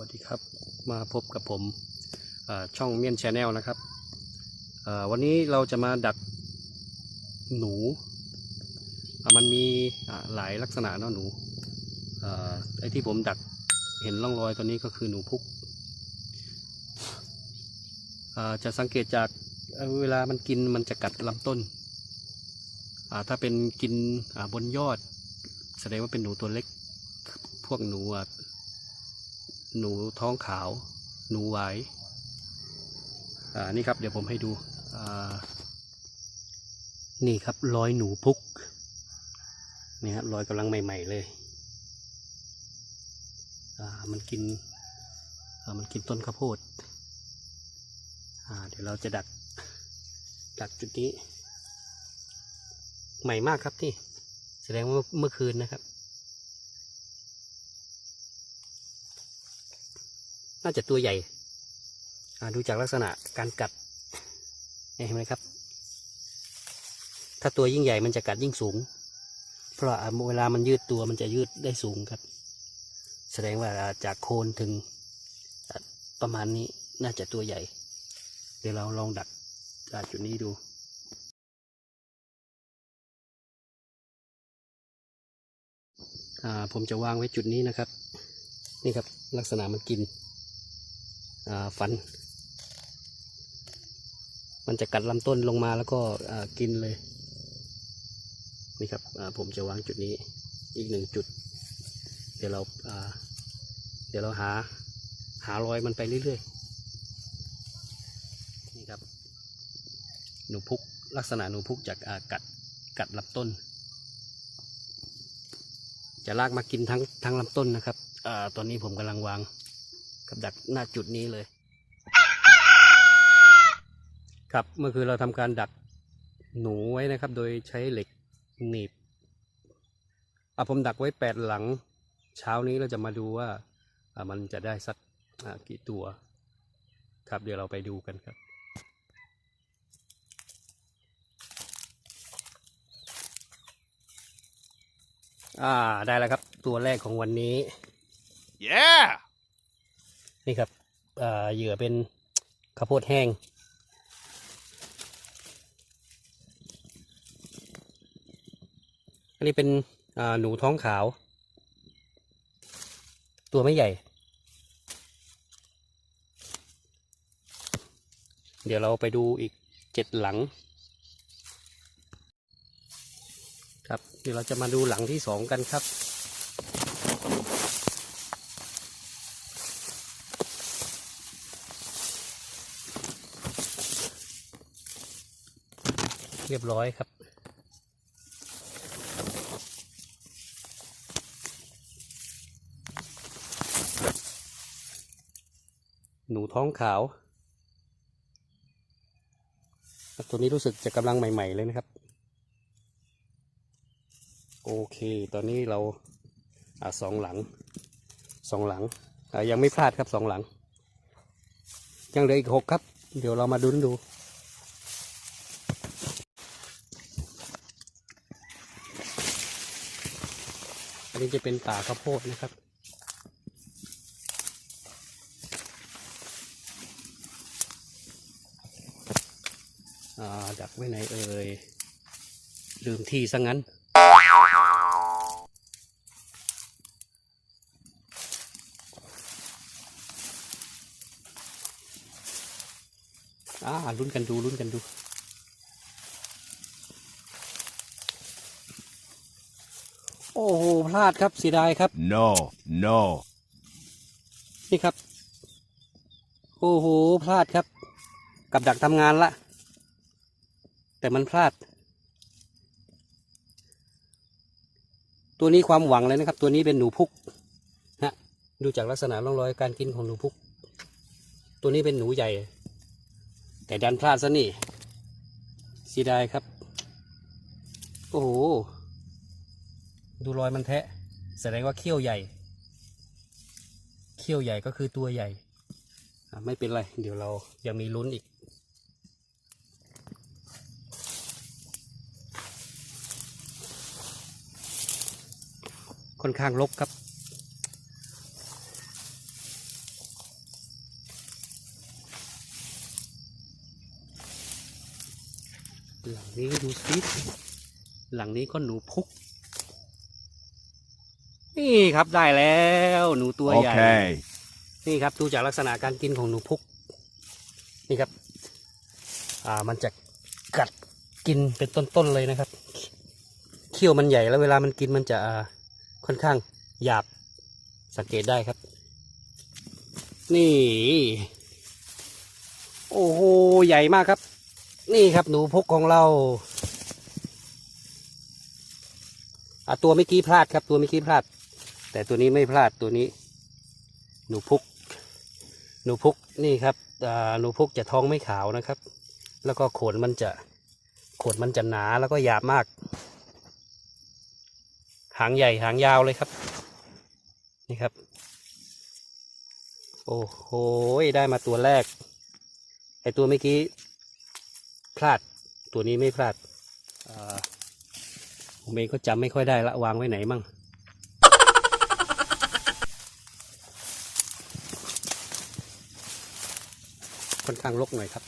วัสดีครับมาพบกับผมช่องเมียนชาแนลนะครับ วันนี้เราจะมาดักหนู มันมีหลายลักษณะเนาะหนูไอ้ที่ผมดักเห็นร่องรอยตัวนี้ก็คือหนูพุก จะสังเกตจากเวลามันกินมันจะกัดลำต้น ถ้าเป็นกินบนยอด แสดงว่าเป็นหนูตัวเล็ก พวกหนู หนูท้องขาว หนูหวอ่านี่ครับเดี๋ยวผมให้ดูอ่านี่ครับรอยหนูพุกนี่ฮะรอยกำลังใหม่ ๆ เลยอ่ามันกินอ่ามันกินต้นข้าวโพดอ่าเดี๋ยวเราจะดักดักจุดนี้ ใหม่มากครับที่ แสดงว่าเมื่อคืนนะครับ น่าจะตัวใหญ่ดูจากลักษณะการกัดเห็นไหมครับ ถ้าตัวยิ่งใหญ่มันจะกัดยิ่งสูง เพราะเวลามันยืดตัวมันจะยืดได้สูงครับ แสดงว่าจากโคนถึงประมาณนี้น่าจะตัวใหญ่ เดี๋ยวเราลองดักจากจุดนี้ดูผมจะวางไว้จุดนี้นะครับ นี่ครับลักษณะมันกิน อ่าฟัน มันจะกัดลำต้นลงมาแล้วก็กินเลย นี่ครับผมจะวางจุดนี้อีกหนึ่งจุด เดี๋ยวเราาเดี๋ยวเราหาหารอยมันไปเรื่อยๆ นี่ครับ หนูพุกลักษณะหนูพุกจากกัดกัดลำต้น จะลากมากินทั้งทั้งลำต้นนะครับอตอนนี้ผมกำลังวาง กับดักหน้าจุดนี้เลย ครับเมื่อคืนเราทำการดักหนูไว้นะครับ โดยใช้เหล็กหนีบอะผมดักไว้แปดหลัง เช้านี้เราจะมาดูว่ามันจะได้สักกี่ตัว ครับเดี๋ยวเราไปดูกันครับอ่าได้แล้วครับ ตัวแรกของวันนี้ Yeah! นี่ครับเหยื่อเป็นข้าวโพดแห้ง อันนี้เป็นหนูท้องขาว ตัวไม่ใหญ่ เดี๋ยวเราไปดูอีกเจ็ดหลัง ครับ เดี๋ยวเราจะมาดูหลังที่สองกันครับ เรียบร้อยครับ หนูท้องขาว ตัวนี้รู้สึกจะกำลังใหม่ ๆ เลยนะครับ โอเค ตอนนี้เราอสองหลังสองหลัง ยังไม่พลาดครับสองหลัง ยังเหลืออีกหกครับ เดี๋ยวเรามาดุนดู อันนี้จะเป็นป่าข้าวโพดนะครับอ่าดักไว้ไหนเอ่ย ลืมที่ซะงั้น อ่าลุ้นกันดูลุ้นกันดู โอ้โหพลาดครับเสียดายครับ No, no. นี่ครับ โอ้โหพลาดครับ กับดักทำงานละ แต่มันพลาด ตัวนี้ความหวังเลยนะครับ ตัวนี้เป็นหนูพุกนะดูจากลักษณะร่องรอยการกินของหนูพุก ตัวนี้เป็นหนูใหญ่ แต่ดันพลาดซะนี่เสียดายครับ โอ้โห ดูรอยมันแทะ แสดงว่าเขี้ยวใหญ่ เขี้ยวใหญ่ก็คือตัวใหญ่ไม่เป็นไร เดี๋ยวเรายังมีลุ้นอีก ค่อนข้างลบครับหลังนี้ก็ดูซิหลังนี้ก็หนูพุก นี่ครับได้แล้วหนูตัวใหญ่ Okay. นี่ครับดูจากลักษณะการกินของหนูพุก นี่ครับ อ่ามันจะกัดกินเป็นต้นๆเลยนะครับ เขี้ยวมันใหญ่แล้วเวลามันกินมันจะอ่าค่อนข้างหยาบสังเกตได้ครับ นี่ โอ้โหใหญ่มากครับ นี่ครับหนูพุกของเราอะตัวเมื่อกี้พลาดครับ ตัวเมื่อกี้พลาด แต่ตัวนี้ไม่พลาดตัวนี้ หนูพุก หนูพุกนี่ครับหนูพุกจะท้องไม่ขาวนะครับ แล้วก็ขนมันจะขนมันจะหนาแล้วก็หยาบมาก หางใหญ่หางยาวเลยครับ นี่ครับ โอ้โหได้มาตัวแรกไอตัวเมื่อกี้พลาดตัวนี้ไม่พลาดผมเองก็จำไม่ค่อยได้ละวางไว้ไหนมั่ง ค่อนข้างรกหน่อยครับ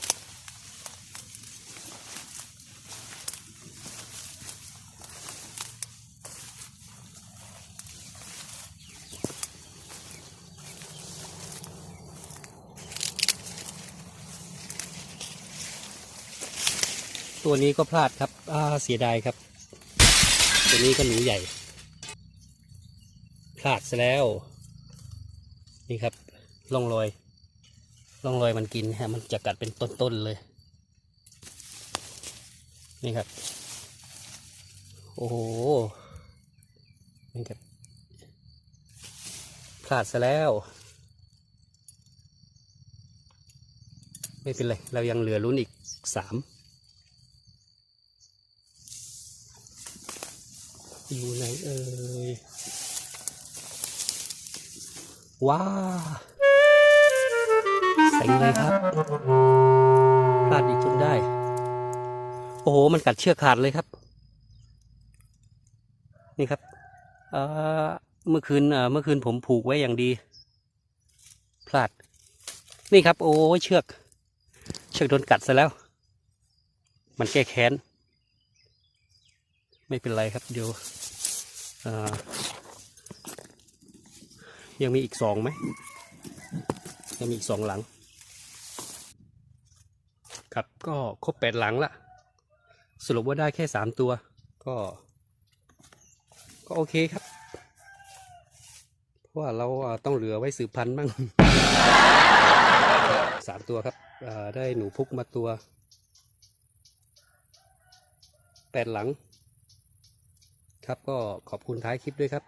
ตัวนี้ก็พลาดครับอ่าเสียดายครับ ตัวนี้ก็หนูใหญ่ พลาดซะแล้ว นี่ครับร่องรอย ร่องรอยมันกินฮะมันจะกัดเป็นต้นๆเลย นี่ครับ โอ้โห นี่ครับพลาดซะแล้ว ไม่เป็นไร เรายังเหลือลุ้นอีกสามอยู่ไหนเอ่ยว้า เซ็งเลยครับพลาดอีกจนได้ โอ้โห มันกัดเชือกขาดเลยครับ นี่ครับเออเมื่อคืนเออเมื่อคืนผมผูกไว้อย่างดี พลาด นี่ครับ โอ้เชือก เชือกโดนกัดซะแล้ว มันแก้แค้น ไม่เป็นไรครับ เดี๋ยวยังมีอีกสองไหมยังมีอีกสองหลัง ครับก็ครบแปดหลังละสรุปว่าได้แค่สามตัว ก็ ก็โอเคครับ เพราะว่าเราต้องเหลือไว้สืบพันธุ์บ้างสามตัวครับได้หนูพุกมาตัวแปดหลัง ครับก็ขอบคุณท้ายคลิปด้วยครับ